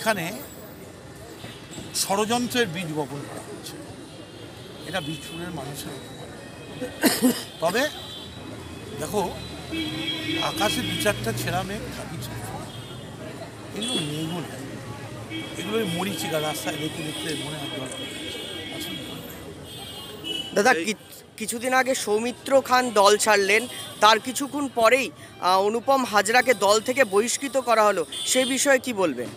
এইখানে ষড়যন্ত্রের বীজ বপন করা হচ্ছে এটা বীজপুরের মানুষের। তবে দেখো, আকাশে দু চারটা ছেঁড়া মেঘ থাকি। এগুলো মেঘও নেই এগুলো মরিচিকা রাস্তায় দেখতে দেখতে মনে হয় নেই। দাদা কিছুদিন আগে সৌমিত্র খান দল ছাড়লেন তার কিছুক্ষণ পরেই অনুপম হাজরাকে দল থেকে বহিষ্কৃত করা হলো সে বিষয়ে কি বলবেন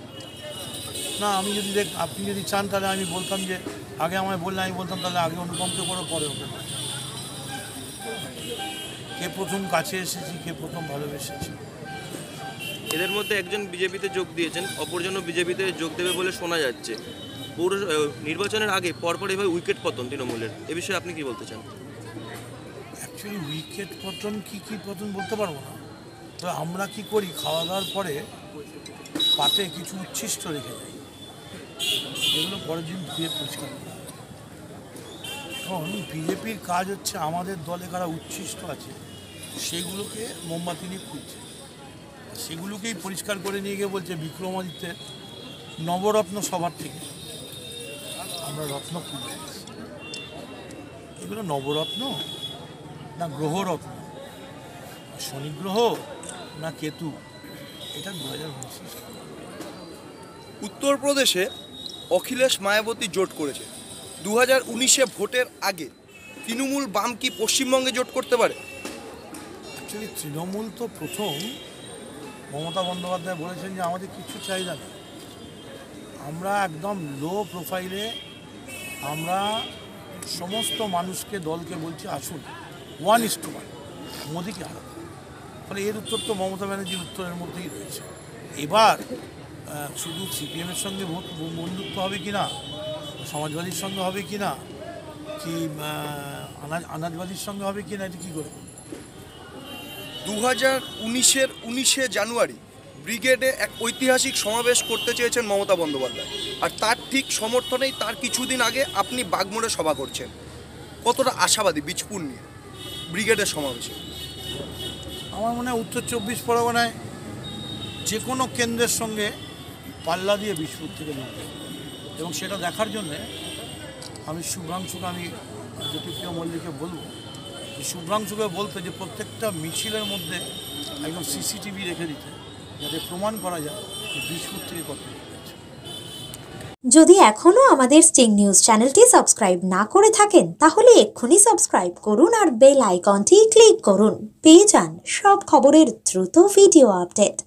না আমি যদি দেখ আপনি যদি চান তাহলে আমি বলতাম যে আগে আমায় বললে আমি বলতাম তাহলে আগে অনুপমকে করো পরে ওকে। কে প্রথম কাছে এসেছি কে প্রথম ভালোবেসেছি। এদের মধ্যে একজন বিজেপিতে যোগ দিয়েছেন অপরজনও বিজেপিতে যোগ দেবে বলে শোনা যাচ্ছে। পৌর নির্বাচনের আগে পরপর এভাবে উইকেট পতন তৃণমূলের। এ বিষয়ে আপনি কি বলতে চান? অ্যাকচুয়ালি উইকেট পতন কি কি পতন বলতে পারব না। তো আমরা কি করি খাওয়া দাওয়ার পরে পাতে কিছু উচ্ছিষ্ট রেখে যাই এগুলো দিন ধুয়ে পরিষ্কার করা। এখন বিজেপির কাজ হচ্ছে আমাদের দলে কারা উচ্ছিষ্ট আছে, সেগুলোকে মোমবাতি নিয়ে খুঁজছে। সেগুলোকেই পরিষ্কার করে নিয়ে গিয়ে বলছে বিক্রমাদিত্যের নবরত্ন সবার থেকে। আমরা রত্ন খুঁজে এগুলো নবরত্ন না গ্রহরত্ন? শনি গ্রহ না কেতু? এটা দু হাজার উনিশে উত্তরপ্রদেশে অখিলেশ মায়াবতী জোট করেছে। দু হাজার উনিশে ভোটের আগে তৃণমূল বাম কি পশ্চিমবঙ্গে জোট করতে পারে? অ্যাকচুয়ালি তৃণমূল তো প্রথম। মমতা বন্দ্যোপাধ্যায় বলেছেন যে আমাদের কিছু চাহিদা নেই। আমরা একদম লো প্রোফাইলে আমরা সমস্ত মানুষকে, দলকে বলছি, আসুন ওয়ান ইস টু ওয়ান মোদিকে হারাবো ফলে এর উত্তর তো মমতা ব্যানার্জির উত্তরের মধ্যেই রয়েছে। এবার শুধু সিপিএমের সঙ্গে ভোট বন্ধুত্ব হবে কি না? সমাজবাদীর সঙ্গে হবে কি না? কি আনাজ আনাজবাদীর সঙ্গে হবে কি না? এটা কী করে? দু হাজার উনিশের উনিশে জানুয়ারি ব্রিগেডে এক ঐতিহাসিক সমাবেশ করতে চেয়েছেন মমতা বন্দ্যোপাধ্যায়। আর তার ঠিক সমর্থনেই তার কিছুদিন আগে আপনি বাগমোড়ে সভা করছেন। কতটা আশাবাদী বীজপুর নিয়ে ব্রিগেডের সমাবেশে? আমার মনে হয় উত্তর চব্বিশ পরগনায় যে কোনো কেন্দ্রের সঙ্গে পাল্লা দিয়ে বিস্ফোর থেকে লড়বে এবং সেটা দেখার জন্যে আমি শুভ্রাংশুকে আমি জ্যোতিপ্রিয় মল্লিককে বলব যে শুভ্রাংশুকে বলতে যে প্রত্যেকটা মিছিলের মধ্যে একদম সিসিটিভি রেখে দিতে, যাতে প্রমাণ করা যায় যে বিস্ফোর থেকে কত যদি এখনও আমাদের স্টিং নিউজ চ্যানেলটি সাবস্ক্রাইব না করে থাকেন, তাহলে এক্ষুনি সাবস্ক্রাইব করুন আর বেল আইকনটি ক্লিক করুন। পেয়ে যান সব খবরের দ্রুত ভিডিও আপডেট।